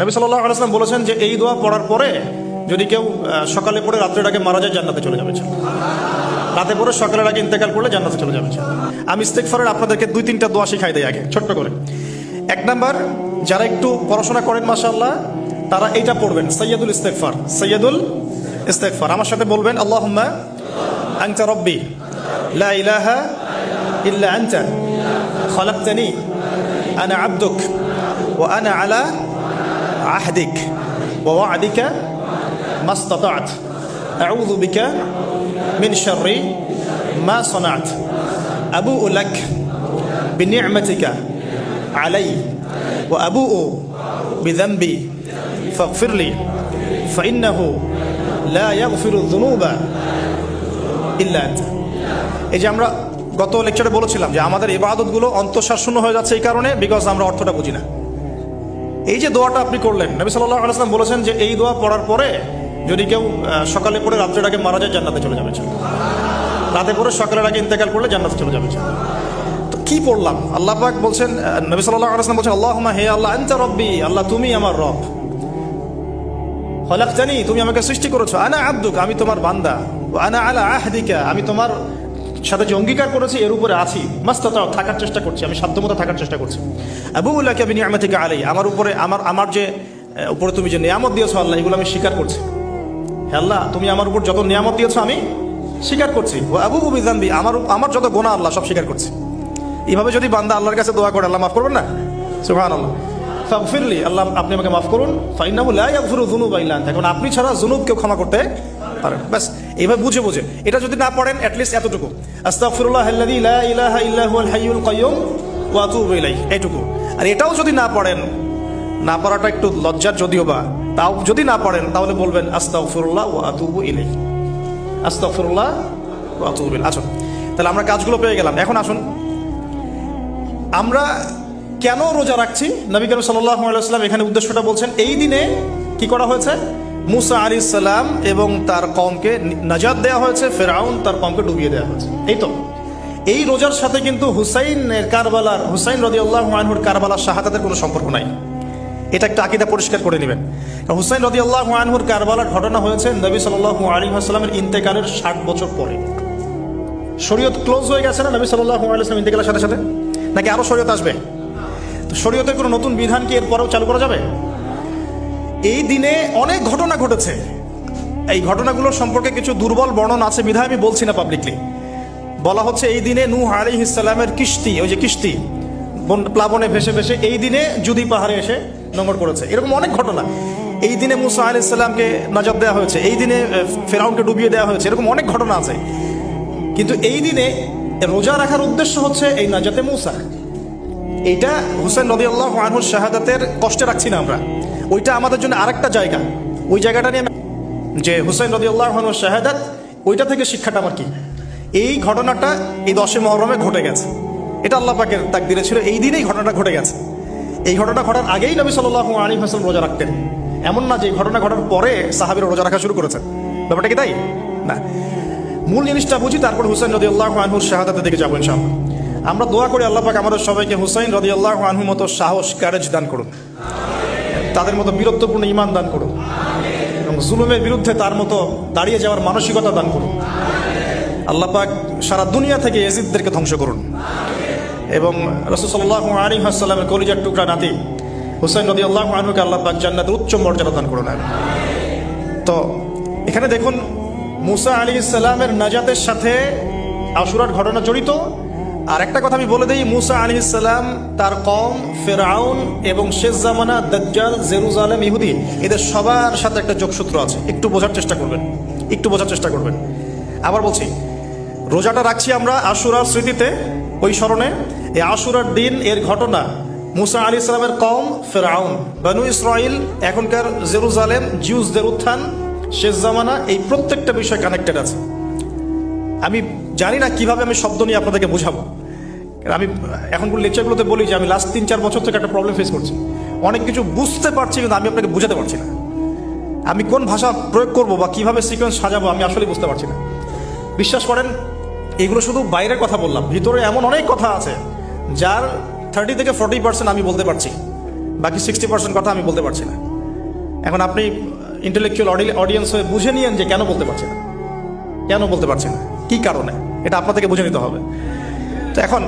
নবী সাল্লাহ আলাইসলাম বলেছেন যে এই দোয়া পড়ার পরে যদি কেউ সকালে পড়ে রাত্রের আগে মারা যায়, জান্নাতে চলে যাবে রাতে পরে সকালের আগে ইন্তেকাল করলে জান্নাতে চলে যাবে আমি ইস্তেকফারের আপনাদেরকে দুই তিনটা দোয়া শিখাই দেয় আগে, ছোট্ট করে। এক নাম্বার, যারা একটু পড়াশোনা করেন, মাশাআল্লাহ, তারা এইটা পড়বেন সৈয়দুল ইস্তেকফার সৈয়দুল ইস্তেকফার আমার সাথে বলবেন, আল্লাহুম্মা আনতা রব্বি লা ইলাহা ইল্লা আনতা খলাকতানি, আনা আবদুক ওয়া আনা আলা আহদিক ওয়া ওয়া'দিকা ما استطعت أعوذ بك من شر ما صنعت أبوء لك بنعمتك علي وأبوء بذنبي فاغفر لي فإنه لا يغفر الذنوب إلا أنت এই যে আমরা গত লেকচারে বলেছিলাম যে আমাদের ইবাদতগুলো অন্তঃশ্বাস শূন্য হয়ে যাচ্ছে এই কারণে বিকজ আমরা অর্থটা বুঝি না এই যে দোয়াটা আপনি করলেন, নবী সাল্লাহ আলাইসলাম বলেছেন যে এই দোয়া পড়ার পরে যদি কেউ সকালে পড়ে রাত্রের আগে মারা যায়, জান্নাতে চলে যাবে রাতে পরে সকালের আগে ইন্তেকাল করলে জান্নাতে চলে যাবে তো কি পড়লাম? আল্লাহ পাক বলছেন নবী সাল্লাহ আলাইসলাম বলছেন আল্লাহ হে আল্লাহ, আনতা রব্বি, আল্লাহ তুমি আমার রব। হলাক জানি তুমি আমাকে সৃষ্টি করেছ। আনা আব্দুক, আমি তোমার বান্দা। আনা আলা আহদিকা, আমি তোমার সাথে যে অঙ্গীকার করেছি, এর উপরে আছি। মাস্তাতাও থাকার চেষ্টা করছি, আমি সাধ্যমতো থাকার চেষ্টা করছি। আবু উল্লাহ কাবি থেকে আলাই আমার উপরে, আমার আমার যে উপরে তুমি যে নিয়ামত দিয়েছ আল্লাহ, এগুলো আমি স্বীকার করছি। হে আল্লাহ, তুমি আমার উপর যত নিয়ামত দিয়েছ আমি স্বীকার করছি। ও আবু বিজানবি আমার আমার যত গোনা আল্লাহ সব স্বীকার করছি। এইভাবে যদি বান্দা আল্লাহর কাছে দোয়া করে, আল্লাহ মাফ করবেন না? সুহান আল্লাহ ফাগফিরলি, আল্লাহ, আপনি আমাকে মাফ করুন। ফাইনাবু লা ইয়াগফিরু যুনুবা ইল্লা আনতা। আপনি ছাড়া যুনুব কেউ ক্ষমা করতে পারেন। ব্যাস, এইভাবে বুঝে বুঝে। এটা যদি না পড়েন অ্যাটলিস্ট এতটুকু। লা ইলাহা ইল্লা হাইয়ুল আতুবু ইলাইহি, এইটুকু। আর এটাও যদি না পড়েন, না পড়াটা একটু লজ্জার যদিও বা, তাও যদি না পড়েন, তাহলে বলবেন আস্তাগফিরুল্লাহ ওয়া আতুবু ইলাইহি। আস্তাগফিরুল্লাহ ওয়া আতুবু ইলাইহি। আসুন তাহলে আমরা কাজগুলো পেয়ে গেলাম। এখন আসুন। আমরা কেন রোজা রাখছি? নবী করিম সাল্লাহ আলাইসাল্লাম এখানে উদ্দেশ্যটা বলছেন, এই দিনে কি করা হয়েছে? মুসা আলী সাল্লাম এবং তার কমকে নাজাদ দেওয়া হয়েছে, ফেরাউন তার কমকে ডুবিয়ে দেওয়া হয়েছে। এই তো। এই রোজার সাথে কিন্তু হুসাইনের কারবালার, হুসাইন রদি আল্লাহ কারবালার শাহাদাতের কোনো সম্পর্ক নাই। এটা একটা আকিদা পরিষ্কার করে নেবেন। হুসাইন রদি আল্লাহ মানহুর কারবালার ঘটনা হয়েছে নবী সাল্লাহ আলী আসসালামের ইন্তেকালের ষাট বছর পরে। শরীয়ত ক্লোজ হয়ে গেছে না নবী সাল্লাহ আলাইসলাম ইন্তেকালের সাথে সাথে? নাকি আরও শরীয়ত আসবে? তো শরীয়তের কোনো নতুন বিধান কি এরপরেও চালু করা যাবে? এই দিনে অনেক ঘটনা ঘটেছে। এই ঘটনাগুলোর সম্পর্কে কিছু দুর্বল বর্ণনা আছে, বিধায় আমি বলছি না পাবলিকলি বলা হচ্ছে, এই দিনে নূহ আলী ইসলামের কিস্তি ওই যে কিস্তি বন- প্লাবনে ভেসে ভেসে এই দিনে জুদি পাহাড়ে এসে নোংর করেছে। এরকম অনেক ঘটনা। এই দিনে মুসা আলি ইসলামকে নজর দেওয়া হয়েছে, এই দিনে ফেরাউনকে ডুবিয়ে দেওয়া হয়েছে, এরকম অনেক ঘটনা আছে। কিন্তু এই দিনে রোজা রাখার উদ্দেশ্য হচ্ছে এই নাজাতে মুসা। এইটা হুসেন নদী আল্লাহ আনহুর শাহাদাতের কষ্টে রাখছি না আমরা। ওইটা আমাদের জন্য আরেকটা জায়গা। ওই জায়গাটা নিয়ে যে হুসেন নদী আল্লাহ শাহাদাত, ওইটা থেকে শিক্ষাটা আমার কি? এই ঘটনাটা এই দশে মহরমে ঘটে গেছে। এটা আল্লাহ পাকের তাকদিরে ছিল, এই দিনেই ঘটনাটা ঘটে গেছে। এই ঘটনা ঘটার আগেই নবী সাল্লাহ আলী হাসান রোজা রাখতেন। এমন না যে ঘটনা ঘটার পরে সাহাবিরা রোজা রাখা শুরু করেছেন। ব্যাপারটা কি তাই? না। মূল জিনিসটা বুঝি, তারপর হুসাইন রদি আল্লাহ আনহুর শাহাদাতের দিকে যাব ইনশাআল্লাহ। আমরা দোয়া করি আল্লাহ পাক আমাদের সবাইকে হুসাইন রদি আল্লাহ আনহুর মতো সাহস ক্যারেজ দান করুন। তাদের মতো বীরত্বপূর্ণ ইমান দান করুন। এবং জুলুমের বিরুদ্ধে তার মতো দাঁড়িয়ে যাওয়ার মানসিকতা দান করুন। আল্লাহ পাক সারা দুনিয়া থেকে এজিদদেরকে ধ্বংস করুন। এবং রসুল্লাহ আলী হাসাল্লামের কলিজার টুকরা নাতি হুসাইন নদী আল্লাহ আনহুকে আল্লাহ পাক জান্নাতের উচ্চ মর্যাদা দান করুন। তো এখানে দেখুন, মুসা আলী ইসলামের নাজাতের সাথে আশুরার ঘটনা জড়িত। আর একটা কথা আমি বলে দিই, মুসা আলী ইসলাম তার কম ফেরাউন এবং শেষ জামানা দজ্জাল জেরুজালেম ইহুদি, এদের সবার সাথে একটা যোগসূত্র আছে। একটু বোঝার চেষ্টা করবেন, একটু বোঝার চেষ্টা করবেন। আবার বলছি, রোজাটা রাখছি আমরা আশুরার স্মৃতিতে, ওই স্মরণে, এই আশুরার দিন, এর ঘটনা, মুসা আলী ইসলামের কম ফেরাউন, বানু ইসরাইল, এখনকার জেরুজালেম, জিউসদের উত্থান, শেষ জামানা, এই প্রত্যেকটা বিষয় কানেক্টেড আছে। আমি জানি না কীভাবে আমি শব্দ নিয়ে আপনাদেরকে বুঝাবো। আমি এখন লেকচারগুলোতে বলি যে আমি লাস্ট তিন চার বছর থেকে একটা প্রবলেম ফেস করছি। অনেক কিছু বুঝতে পারছি কিন্তু আমি আপনাকে বুঝাতে পারছি না। আমি কোন ভাষা প্রয়োগ করব বা কীভাবে সিকোয়েন্স সাজাবো আমি আসলে বুঝতে পারছি না। বিশ্বাস করেন, এগুলো শুধু বাইরের কথা বললাম, ভিতরে এমন অনেক কথা আছে যার থার্টি থেকে ফর্টি পার্সেন্ট আমি বলতে পারছি। বাকি সিক্সটি পার্সেন্ট কথা আমি বলতে পারছি না। এখন আপনি ইন্টেলেকচুয়াল অডিয়েন্স হয়ে বুঝে নিয়েন যে কেন বলতে পারছে না। কেন বলতে পারছে না? কি কারণে? এটা আপনাদেরকে বুঝে নিতে হবে। তো এখন